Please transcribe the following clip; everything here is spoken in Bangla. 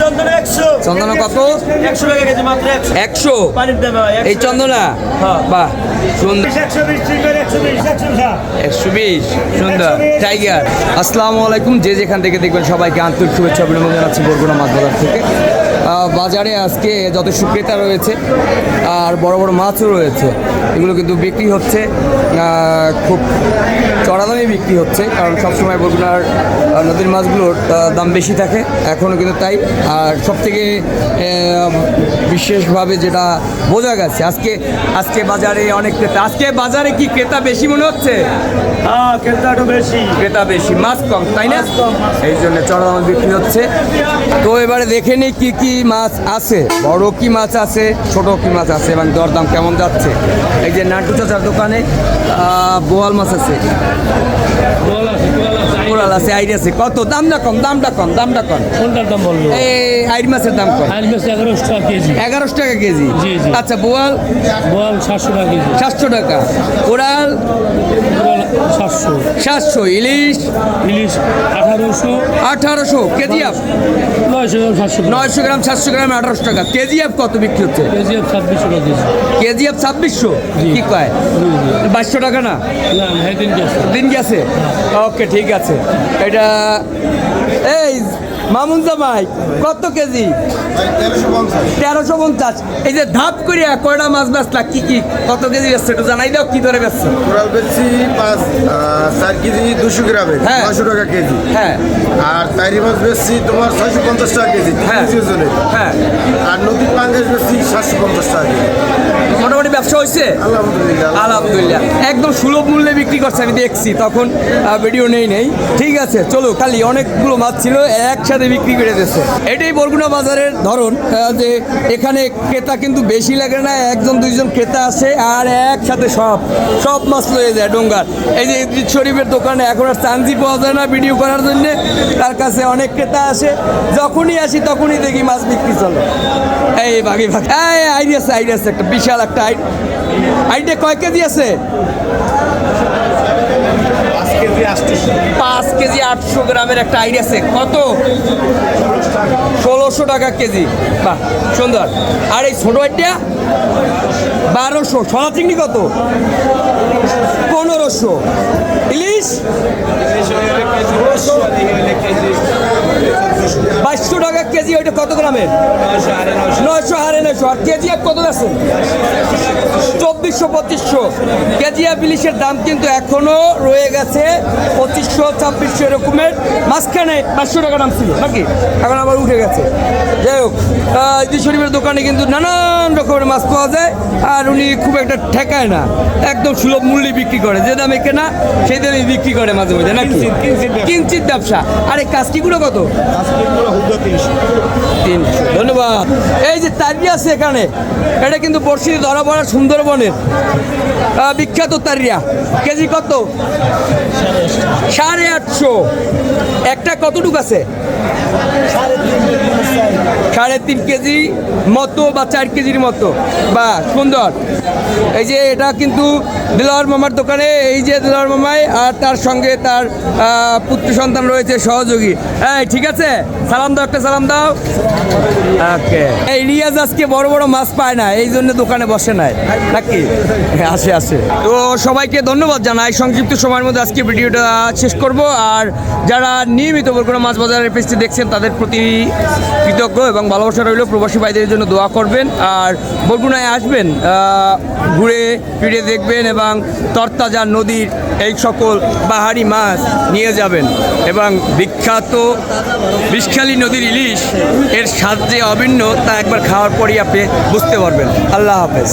চন্দনা একশো। চন্দনা কত একশো টাকা কেজি মাত্র একশো। একশো? পানির দামে এই চন্দনা? হ্যাঁ। বাহ সুন্দর। একশো বিশ সুন্দর। টাইগার আসসালামু আলাইকুম। যে যেখান থেকে দেখবেন সবাইকে আন্তরিক শুভেচ্ছা অভিনন্দন জানাচ্ছি বরগুনা মাছ বাজার থেকে। বাজারে আজকে যথেষ্ট ক্রেতা রয়েছে আর বড় বড় মাছও রয়েছে। এগুলো কিন্তু বিক্রি হচ্ছে খুব চড়া দামে বিক্রি হচ্ছে কারণ সবসময় আহ, নদীর মাছগুলোর দাম বেশি থাকে এখনও কিন্তু তাই। আর সবথেকে বিশেষভাবে যেটা বোঝা গেছে আজকে আজকে বাজারে অনেক ক্রেতা আজকে বাজারে কি ক্রেতা বেশি মনে হচ্ছে? হ্যাঁ একটু বেশি। ক্রেতা বেশি মাছ কম তাই না? এই জন্য চড়া দামে বিক্রি হচ্ছে। তো এবারে দেখে নিই কি কি মাছ আছে, বড় কি মাছ আছে, ছোট কি মাছ আছে এবং দরদাম কেমন যাচ্ছে? এই যে নাটু চাচার দোকানে বোয়াল মাছ আছে। কোরাল আছে আছে। কত? দামটা কম দামটা কম দামটা কম। কোনটার দাম বলব? এই মাছের দাম কম। মাছ এগারোশো টাকা কেজি। এগারোশো টাকা কেজি। আচ্ছা বোয়াল? সাতশো টাকা কেজি। সাতশো টাকা। কোরাল সাতশো। সাতশো। ইলিশ? ইলিশ আঠারোশো। আঠারোশো। কেজি আপ? নয়শো গ্রাম সাতশো নয়শো গ্রাম সাতশো গ্রাম আঠারোশো টাকা। কেজি আপ কত বিক্রি হচ্ছে? কেজি ছাব্বিশশো টাকা কেজি। কেজি আপ ছাব্বিশশো। কি কয়? বাইশশো টাকা না? দিন গেছে দিন গেছে ওকে ঠিক আছে। এটা এই মামুন জামাই কত কেজি? তেরোশো পঞ্চাশ। এই যে ধাপ করিয়া কয়টা মাছ বেচলা কি কি কত কেজি বেচছে একটু জানাই দাও কি ধরে বেচছো? কোরাল বেশি পাঁচ চার কেজি দুশো গ্রামের হ্যাঁ। নয়শো টাকা কেজি। হ্যাঁ। আর তাইরি মাছ বেশি তোমার ছয়শো পঞ্চাশ টাকা কেজি হ্যাঁ। হ্যাঁ। আর নদীর পাঙ্গাস বেশি সাতশো পঞ্চাশ টাকা মোটামুটি ব্যবসা হয়েছে? আলহামদুলিল্লাহ। আলহামদুলিল্লাহ। একদম সুলভ মূল্যে বিক্রি করছে আমি দেখছি তখন ভিডিও নেই নেই। ঠিক আছে চলো খালি অনেকগুলো মাছ ছিল একসাথে বিক্রি করে দিচ্ছে এটাই বরগুনা বাজারের ধরন যে এখানে ক্রেতা কিন্তু বেশি লাগে না একজন দুইজন ক্রেতা আসে আর একসাথে সব সব মাছ লয়ে যায় ডোঙ্গার। এই যে ইদ্রিস শরীফের দোকানে এখন আর চান্দি পাওয়া যায় না ভিডিও করার জন্য তার কাছে অনেক ক্রেতা আসে যখনই আসি তখনই দেখি মাছ বিক্রি চলে। এই ভাগি ভাগ। এই আইডিয়া আছে আইডিয়া আছে একটা বিশাল একটা আইড আইডিয়া কয় কেজি আছে? পাঁচ কেজি আটশো। গ্রামের একটা আইডিয়া আছে। কত? ষোলোশো টাকা কেজি। বাহ সুন্দর। আর এই ছোটো আইডিয়া বারোশো। সোনা চিংড়ি কত? পনেরোশো। ইলিশ? কেজি ওইটা কত গ্রামের? নয়শো হারে নয়শো। আর কেজি এক কত আছে চব্বিশশো পঁচিশশো। কেজি এক ইলিশের দাম কিন্তু এখনও রয়ে গেছে পঁচিশশো ছাব্বিশশো এরকমের মাঝখানে পাঁচশো টাকা দাম ছিল নাকি? এখন আবার উঠে গেছে। যাই হোক ইদি শরীফের দোকানে কিন্তু নানান রকমের মাছ পাওয়া যায় আর উনি খুব একটা ঠেকায় না। একদম সুলভ মূল্যে বিক্রি করে। যে দামে কেনা সেই দামে বিক্রি করে মাঝে মাঝে নাকি? কিঞ্চিত ব্যবসা। আর এই কাজটিগুলো কত? তিনশো। ধন্যবাদ। এই যে তারি আছে এখানে, এটা কিন্তু বর্ষি ধরা পড়া সুন্দরবনের বিখ্যাত তারিয়া। কেজি কত? সাড়ে আটশো। একটা কতটুক আছে? সাড়ে তিন কেজি মতো বা চার কেজির মতো। বা সুন্দর। এই যে এটা কিন্তু দিলওয়ার মামার দোকানে, এই যে দিলওয়ার মামাই আর তার সঙ্গে তার পুত্র সন্তান রয়েছে, সহযোগী। হ্যাঁ ঠিক আছে? সালাম দাও, একটা সালাম দাও। ওকে। এই রিয়াজ আজকে বড় বড় মাছ পায় না, এই জন্য দোকানে বসে নাই। নাকি? আসে আসে। তো সবাইকে ধন্যবাদ জানাই। সংক্ষিপ্ত সময়ের মধ্যে আজকে ভিডিওটা শেষ করব। আর যারা নিয়মিত বরগুনা মাছ বাজারের পেজটি দেখছেন, তাদের প্রতি কৃতজ্ঞ এবং ভালোবাসা রইল প্রবাসী ভাইদের জন্য দোয়া করবেন। আর বরগুনায় আসবেন ঘুরে ফিরে দেখবেন এবং তরতাজা নদীর এই সকল পাহাড়ি মাছ নিয়ে যাবেন এবং বিখ্যাত বিষখালী নদীর ইলিশ এর স্বাদ যে অভিন্ন তা একবার খাওয়ার পরই আপনি বুঝতে পারবেন। আল্লাহ হাফেজ।